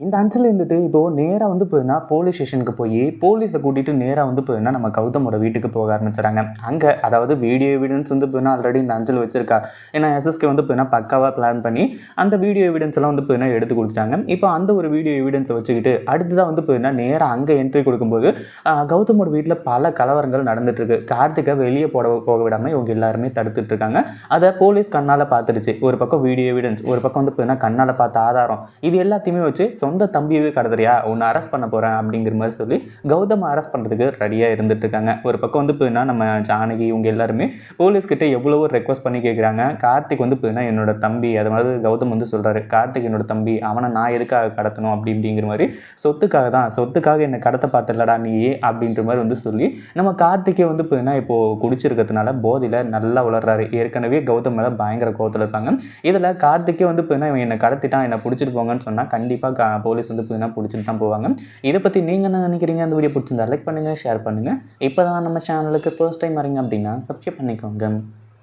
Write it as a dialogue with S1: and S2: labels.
S1: இந்த அன்சில் இருந்துட்டு இப்போது நேராக வந்து போயின்னா போலீஸ் ஸ்டேஷனுக்கு போய் போலீஸை கூட்டிகிட்டு நேராக வந்து போயின்னா நம்ம கௌதமோட வீட்டுக்கு போக ஆரம்பிச்சுறாங்க அங்கே அதாவது வீடியோ எவிடன்ஸ் வந்து போயின்னா ஆல்ரெடி இந்த அஞ்சல் வச்சிருக்கா. ஏன்னா எஸ்எஸ்கே வந்து போயின்னா பக்காவாக பிளான் பண்ணி அந்த வீடியோ எவிடன்ஸ் எல்லாம் வந்து போயின்னா எடுத்து கொடுத்துட்டாங்க. இப்போ அந்த ஒரு வீடியோ எவிடன்ஸை வச்சுக்கிட்டு அடுத்ததாக வந்து போயின்னா நேராக அங்கே என்ட்ரி கொடுக்கும்போது கௌதமோட வீட்டில் பல கலவரங்கள் நடந்துட்டுருக்கு. கார்த்திகை வெளியே போட போக விடாமல் இவங்க எல்லாருமே தடுத்துட்டு இருக்காங்க அதை போலீஸ் கண்ணால் பார்த்துருச்சு ஒரு பக்கம் வீடியோ எவிடன்ஸ் ஒரு பக்கம் வந்து போயின்னா கண்ணால் பார்த்த ஆதாரம். இது எல்லாத்தையுமே வச்சு சொந்த தம்பியவே கடத்துறியா? உன்னை அரெஸ்ட் பண்ண போகிறேன் அப்படிங்கிற மாதிரி சொல்லி கௌதம் அரெஸ்ட் பண்ணுறதுக்கு ரெடியாக இருந்துட்டு இருக்காங்க. ஒரு பக்கம் வந்து போயின்னா நம்ம ஜானகி இவங்க எல்லாருமே போலீஸ்கிட்ட எவ்வளவோ ரெக்வஸ்ட் பண்ணி கேட்குறாங்க கார்த்திக் வந்து போயின்னா என்னோட தம்பி அது மாதிரி கௌதம் வந்து சொல்கிறாரு கார்த்திக் என்னோட தம்பி அவனை நான் எதுக்காக கடத்தணும் அப்படி இப்படிங்கிற மாதிரி சொத்துக்காக தான் சொத்துக்காக என்னை கடத்த பார்த்துலடா நீ அப்படின்ற மாதிரி வந்து சொல்லி நம்ம கார்த்திகே வந்து போயின்னா இப்போது குடிச்சிருக்கிறதுனால போதையில் நல்லா வளர்றாரு. ஏற்கனவே கௌதம் மேலே பயங்கர கோவத்தில் இருப்பாங்க. இதில் கார்த்திகே வந்து போயின்னா இவன் என்னை கடத்திட்டான் என்னை பிடிச்சிட்டு போங்கன்னு சொன்னால் கண்டிப்பாக போலீஸ் வந்து புதினா பிடிச்சிட்டு தான் போவாங்க. இதை பற்றி நீங்கள் என்ன நினைக்கிறீங்க? அந்த வீடியோ பிடிச்சிருந்தா லைக் பண்ணுங்கள் ஷேர் பண்ணுங்கள் இப்போ தான் நம்ம சேனலுக்கு ஃபர்ஸ்ட் டைம் வரீங்க அப்படின்னா சப்ஸ்கிரைப் பண்ணிக்கோங்க.